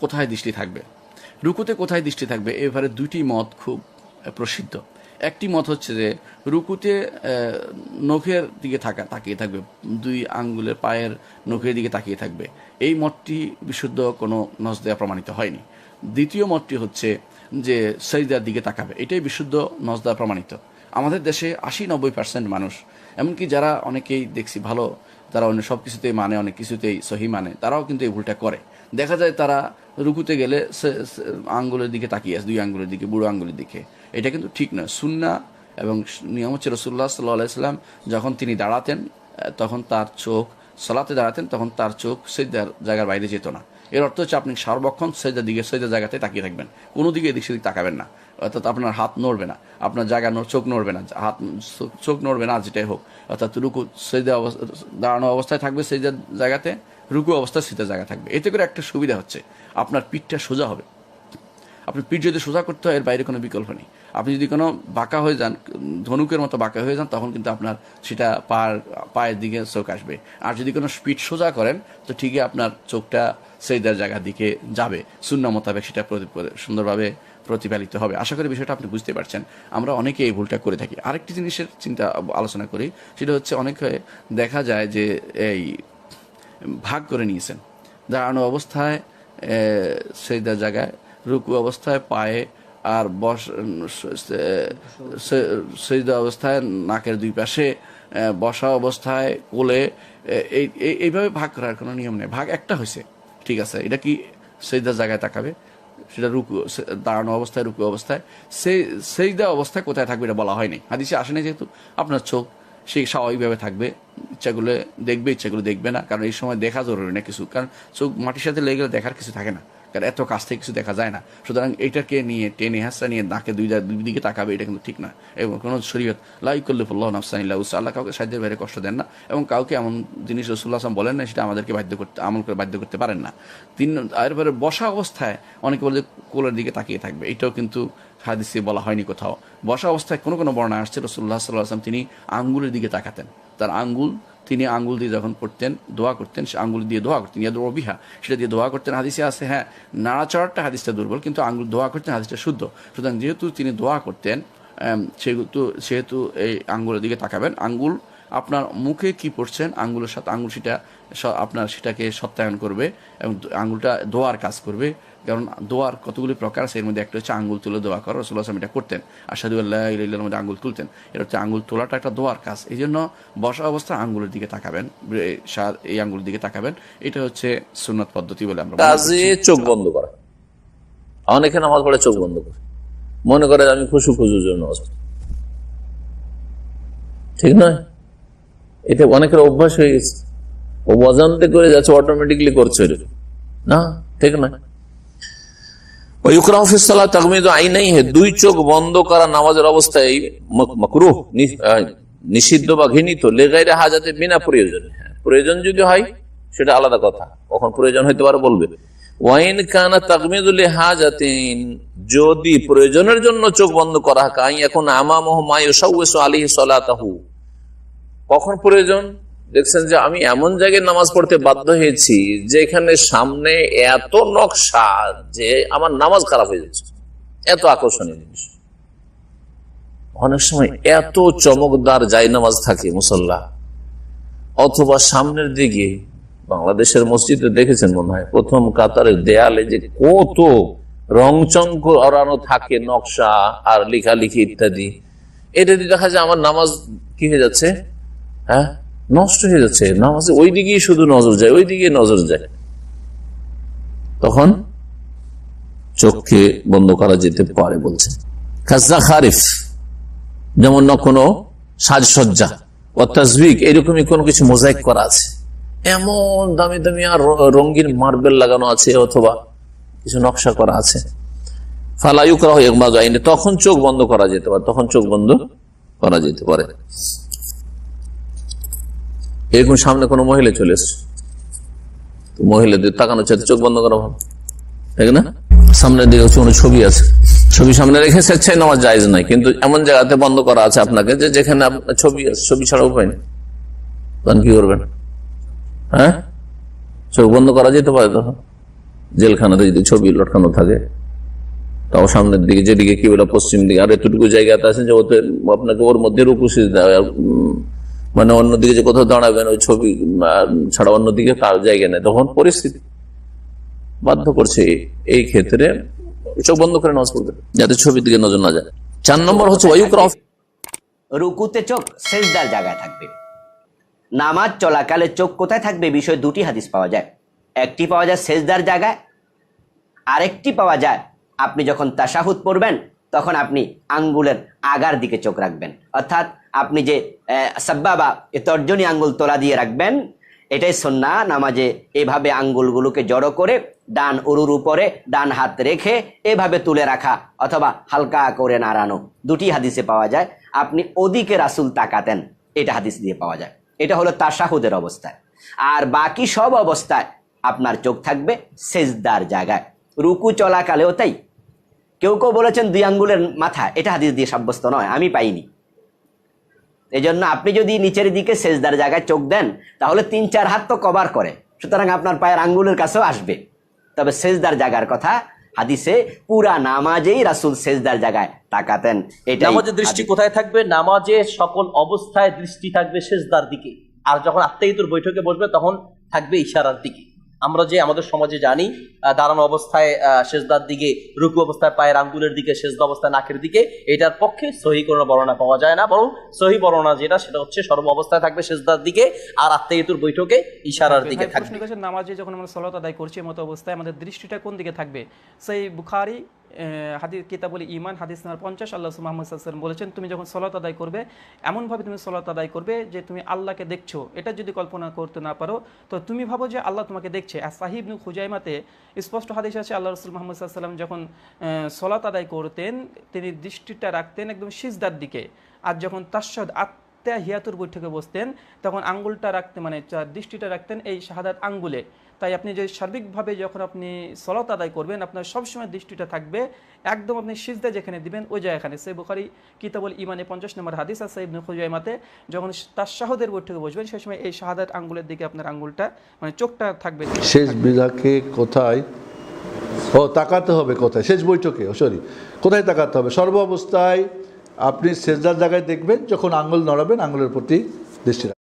কোথায় দৃষ্টি থাকবে? রুকুতে কোথায় দৃষ্টি থাকবে? এ ব্যাপারে দুইটি মত খুব প্রসিদ্ধ। একটি মত হচ্ছে যে, রুকুতে নখের দিকে থাকা, তাকিয়ে থাকবে। দুই আঙ্গুলের পায়ের নখের দিকে তাকিয়ে থাকবে। এই মতটি বিশুদ্ধ কোনো নজ দেওয়া প্রমাণিত হয়নি। দ্বিতীয় মতটি হচ্ছে যে সৈদার দিকে তাকাবে। এটাই বিশুদ্ধ নজ দেওয়া প্রমাণিত। আমাদের দেশে আশি নব্বই পার্সেন্ট মানুষ, এমনকি যারা অনেকেই দেখছি ভালো তারা অন্য সব কিছুতেই মানে অনেক কিছুতেই সহি মানে তারাও কিন্তু এই ভুলটা করে। দেখা যায় তারা রুকুতে গেলে আঙ্গুলের দিকে তাকিয়ে আছে, দুই আঙ্গুলের দিকে, বুড়ো আঙ্গুলের দিকে। এটা কিন্তু ঠিক নয়। সুন্না এবং নিয়ম হচ্ছে রসুল্লাহ সাল্লাহ সাল্লাম যখন তিনি দাঁড়াতেন, তখন তার চোখ, সলাতে দাঁড়াতেন, তখন তার চোখ সেদার জায়গার বাইরে যেত না। এর অর্থ হচ্ছে আপনি সার্বক্ষণ সেদার দিকে সেদার জায়গাতে তাকিয়ে থাকবেন। কোনো দিকে এদিক সেদিক তাকাবেন না। অর্থাৎ আপনার হাত নড়বে না, আপনার জায়গা চোখ নড়বে না, হাত চোখ- নড়বে না, যেটাই হোক। অর্থাৎ রুকু সেদা অবস্থা দাঁড়ানো অবস্থায় থাকবে সেদার জায়গাতে রুকু অবস্থায় সেদার জায়গা থাকবে। এতে করে একটা সুবিধা হচ্ছে, আপনার পিঠটা সোজা হবে। আপনি পিঠ যদি সোজা করতে হয়, এর বাইরে কোনো বিকল্প নেই। আপনি যদি কোনো বাঁকা হয়ে যান, ধনুকের মতো বাঁকা হয়ে যান, তখন কিন্তু আপনার সেটা পার পায়ের দিকে চোখ আসবে। আর যদি কোনো পিঠ সোজা করেন, তো ঠিকই আপনার চোখটা সেইদার জায়গার দিকে যাবে। শূন্য মোতাবেক সেটা সুন্দরভাবে প্রতিফলিত হবে। আশা করি বিষয়টা আপনি বুঝতে পারছেন। আমরা অনেকে এই ভুলটা করে থাকি। আরেকটি জিনিসের চিন্তা আলোচনা করি, সেটা হচ্ছে অনেকে দেখা যায় যে এই ভাগ করে নিয়েছেন। দাঁড়ানো অবস্থায় সেইদার জায়গায়, রুকু অবস্থায়, পায়ে আর বস সেইদা অবস্থায়, নাকের দুই পাশে বসা অবস্থায়, কোলে এই, এই- এইভাবে ভাগ করার কোনো নিয়ম নেই। ভাগ একটা হয়েছে, ঠিক আছে। এটা কি সেইদার জায়গায় তাকাবে? সেটা রুকু দাঁড়ানো অবস্থায়, রুকু অবস্থায়, সেই সেই দেওয়া অবস্থায় কোথায় থাকবে এটা বলা হয়নি। হাদিসে আসে না যেহেতু, আপনার চোখ সেই স্বাভাবিকভাবে থাকবে ইচ্ছাগুলো দেখবে ইচ্ছাগুলো দেখবে না, কারণ এই সময় দেখা জরুরি না কিছু, কারণ চোখ মাটির সাথে লেগে গেলে দেখার কিছু থাকে না। কারণ এত কাছ থেকে কিছু দেখা যায় না। সুতরাং এটাকে নিয়ে টেনে হাসটা নিয়ে নাকে দুই দিকে তাকাবে, এটা কিন্তু ঠিক না। এবং কোনো শরীয়ত লাই করল্লাহ নাফসানিল্লাহ আল্লাহ কাউকে সাহায্যের বাইরে কষ্ট দেন না। এবং কাউকে এমন জিনিস রসুল্লাহ আসলাম বলেন না সেটা আমাদেরকে বাধ্য করতে আমল করে বাধ্য করতে পারেন না। তিন এরপরে বসা অবস্থায় অনেকে বলে কোলের দিকে তাকিয়ে থাকবে। এটাও কিন্তু হাদিসে বলা হয়নি কোথাও। বসা অবস্থায় কোনো কোনো বর্ণা আসছে রসুল্লাহ সাল্লাহ আসলাম তিনি আঙ্গুলের দিকে তাকাতেন। তার আঙ্গুল তিনি আঙ্গুল দিয়ে যখন পড়তেন, দোয়া করতেন, সে আঙ্গুল দিয়ে দোয়া করতেন ইয়াদ রবিহা সেটা দিয়ে দোয়া করতেন। হাদিসে আছে হ্যাঁ নাড়াচড়াটা হাদিসটা দুর্বল, কিন্তু আঙ্গুল দোয়া করতেন, হাদিসটা শুদ্ধ। সুতরাং যেহেতু তিনি দোয়া করতেন সেহেতু সেহেতু এই আঙ্গুলের দিকে তাকাবেন, আঙ্গুল আপনার মুখে কি পড়ছেন, আঙ্গুলের সাথে আঙ্গুল সেটা আপনার সেটাকে সত্যায়ন করবে এবং আঙ্গুলটা দোয়ার কাজ করবে। কারণ দোয়ার কতগুলি প্রকার আছে, এর মধ্যে একটা হচ্ছে আঙ্গুল তুলে দোয়া করা রসুল্লাহ আসলাম এটা করতেন। আসাদু আল্লাহ ইল্লার মধ্যে আঙ্গুল তুলতেন। এটা হচ্ছে আঙ্গুল তোলাটা একটা দোয়ার কাজ। এই জন্য বসা অবস্থায় আঙ্গুলের দিকে তাকাবেন এই আঙ্গুলের দিকে তাকাবেন। এটা হচ্ছে সুন্নত পদ্ধতি বলে আমরা চোখ বন্ধ করা। অনেকে নামাজ পড়ে চোখ বন্ধ করে। মনে করে আমি খুশু খুশুর জন্য ঠিক নয়? এটা অনেকের অভ্যাস হয়ে গেছে। অজান্তে করে যাচ্ছে অটোমেটিকলি করছে না, ঠিক নয়? ওয়ুকরাহ ফি সালাত তাগমিদু আইনাইহি, দুই চোখ বন্ধ করা নামাজের অবস্থায় মক- মাকরুহ নিষিদ্ধ বা ঘৃণিত লেগাইরে হাজাতে বিনা প্রয়োজনে। হ্যাঁ, প্রয়োজন যদি হয় সেটা আলাদা কথা। কখন প্রয়োজন হইতে পারে বলবে। ওয়াইন কানা তাগমিদুল হাজাতিন যদি প্রয়োজনের জন্য চোখ বন্ধ করা হয় এখন আমামহ মায়ুসাউসু আলাইহি সালাতাহু। কখন প্রয়োজন? দেখছেন যে আমি এমন জায়গায় নামাজ পড়তে বাধ্য হয়েছি যেখানে সামনে এত নকশা যে আমার নামাজ খারাপ হয়ে যাচ্ছে। এত আকর্ষণীয় জিনিস। অনেক সময় এত চমকদার জাই নামাজ থাকে মুসল্লা। অথবা সামনের দিকে বাংলাদেশের মসজিদে দেখেছেন মনে হয়, প্রথম কাতারের দেয়ালে যে কত রংচং করানো থাকে নকশা আর লেখালেখি ইত্যাদি। এটা দেখা যায় আমার নামাজ কি হয়ে যাচ্ছে? হ্যাঁ? নষ্ট হয়ে যাচ্ছে, নামাজে ওই দিকেই শুধু নজর যায় ওই দিকে নজর যায়। তখন চোখকে বন্ধ করা যেতে পারে বলছে। যেমন না কোনো সাজসজ্জা ও এরকমই কোনো কিছু মোজাইক করা আছে। এমন দামি দামি আর রঙিন মার্বেল লাগানো আছে অথবা কিছু নকশা করা আছে। ফালায়ু করা হয় তখন চোখ বন্ধ করা যেতে পারে, তখন চোখ বন্ধ করা যেতে পারে। এরকম সামনে কোনো মহিলা চলে এসছে। মহিলাদের তাকানো চাইতে চোখ বন্ধ করা ভালো। তাই না? সামনের দিকে কোনো ছবি আছে। ছবি সামনে রেখে স্বেচ্ছায় নেওয়া যায় নাই। কিন্তু এমন জায়গাতে বন্ধ করা আছে আপনাকে যে যেখানে ছবি আছে। ছবি ছাড়া উপায় নেই। তখন কি করবেন? হ্যাঁ? চোখ বন্ধ করা যেতে পারে তখন। জেলখানাতে যদি ছবি লটকানো থাকে, তাও সামনের দিকে যেদিকে কি বলে পশ্চিম দিকে। আর এতটুকু জায়গাতে আছে যে ওতে আপনাকে ওর মধ্যে রুকুশি মানে অন্যদিকে যে কোথাও দাঁড়াবেন ওই ছবি ছাড়া অন্যদিকে তার জায়গা নেই তখন পরিস্থিতি বাধ্য করছে এই ক্ষেত্রে চোখ বন্ধ করে নামাজ পড়বে যাতে ছবির দিকে নজর না যায়। চার নম্বর হচ্ছে ওয়ুক্রফ রুকুতে চোখ সেজদার জায়গায় থাকবে। নামাজ চলাকালে চোখ কোথায় থাকবে বিষয় দুটি হাদিস পাওয়া যায়। একটি পাওয়া যায় সেজদার জায়গায় আরেকটি পাওয়া যায় আপনি যখন তাশাহুদ পড়বেন তখন আপনি আঙ্গুলের আগার দিকে চোখ রাখবেন। অর্থাৎ আপনি যে আহ, সাব্বাবা এ তর্জনী আঙ্গুল তোলা দিয়ে রাখবেন এটাই সন্না নামাজে এভাবে আঙ্গুলগুলোকে জড়ো করে ডান উরুর উপরে ডান হাত রেখে এভাবে তুলে রাখা অথবা হালকা করে নাড়ানো। দুটি হাদিসে পাওয়া যায়। আপনি ওদিকে রাসুল তাকাতেন এটা হাদিস দিয়ে পাওয়া যায়। এটা হলো তাশাহুদের অবস্থায় আর বাকি সব অবস্থায় আপনার চোখ থাকবে সেজদার জায়গায়। রুকু চলাকালেও তাই। কেউ কেউ বলেছেন দুই আঙ্গুলের মাথা এটা হাদিস দিয়ে সাব্যস্ত নয় আমি পাইনি। এই জন্য আপনি যদি নিচের দিকে সেজদার জায়গায় চোখ দেন তাহলে তিন চার হাত তো কভার করে। সুতরাং আপনার পায়ের আঙ্গুলের কাছেও আসবে। তবে সেজদার জায়গার কথা হাদিসে পুরা নামাজেই রাসুল সেজদার জায়গায় তাকাতেন। এটা নামাজের দৃষ্টি কোথায় থাকবে? নামাজে সকল অবস্থায় দৃষ্টি থাকবে সেজদার দিকে। আর যখন আত্মাহিতুর বৈঠকে বসবে তখন থাকবে ইশারার দিকে। আমরা যে আমাদের সমাজে জানি দাঁড়ানো অবস্থায় সেজদার দিকে রুকু অবস্থায় পায়ের আঙ্গুলের দিকে সেজদা অবস্থায় নাকের দিকে এটার পক্ষে সহি কোনো বর্ণনা পাওয়া যায় না। বরং সহি বর্ণনা যেটা সেটা হচ্ছে সর্ব অবস্থায় থাকবে সেজদার দিকে আর আত্মীয়তুর বৈঠকে ইশারার দিকে থাকবে। নামাজে যখন আমরা সলত আদায় করছি মতো অবস্থায় আমাদের দৃষ্টিটা কোন দিকে থাকবে? সেই বুখারি হাদিস কিতাবুল ইমান হাদিস নাম্বার পঞ্চাশ, আল্লাহ মোহাম্মদ সাল্লাম বলেছেন, তুমি যখন সলাত আদায় করবে, এমনভাবে তুমি সলাত আদায় করবে যে তুমি আল্লাহকে দেখছ। এটা যদি কল্পনা করতে না পারো, তো তুমি ভাবো যে আল্লাহ তোমাকে দেখছে। আর সাহিব নু খুজাইমাতে স্পষ্ট হাদিস আছে, আল্লাহ রসুল মোহাম্মদ সাল্লাম যখন সলাত আদায় করতেন, তিনি দৃষ্টিটা রাখতেন একদম সিজদার দিকে। আর যখন তার আত্মা হিয়াতুর বৈঠকে বসতেন, তখন আঙ্গুলটা রাখতে মানে দৃষ্টিটা রাখতেন এই শাহাদাত আঙ্গুলে। তাই আপনি যে সার্বিকভাবে যখন আপনি সলত আদায় করবেন, আপনার সবসময় দৃষ্টিটা থাকবে একদম আপনি সিজদা যেখানে দিবেন, ওই জায়গাখানে। সে বুখারি কিতাবুল ইমানে পঞ্চাশ নম্বর হাদিস আছে ইবনে খুজাইমাতে, যখন তার শাহদের বৈঠকে বসবেন, সেই সময় এই শাহাদাত আঙ্গুলের দিকে আপনার আঙ্গুলটা মানে চোখটা থাকবে। শেষ বিধাকে কোথায়? ও, তাকাতে হবে কোথায়? শেষ বৈঠকে সরি। কোথায় তাকাতে হবে? সর্ব অবস্থায় আপনি সেজদার জায়গায় দেখবেন যখন আঙুল নড়াবেন আঙুলের প্রতি দৃষ্টি।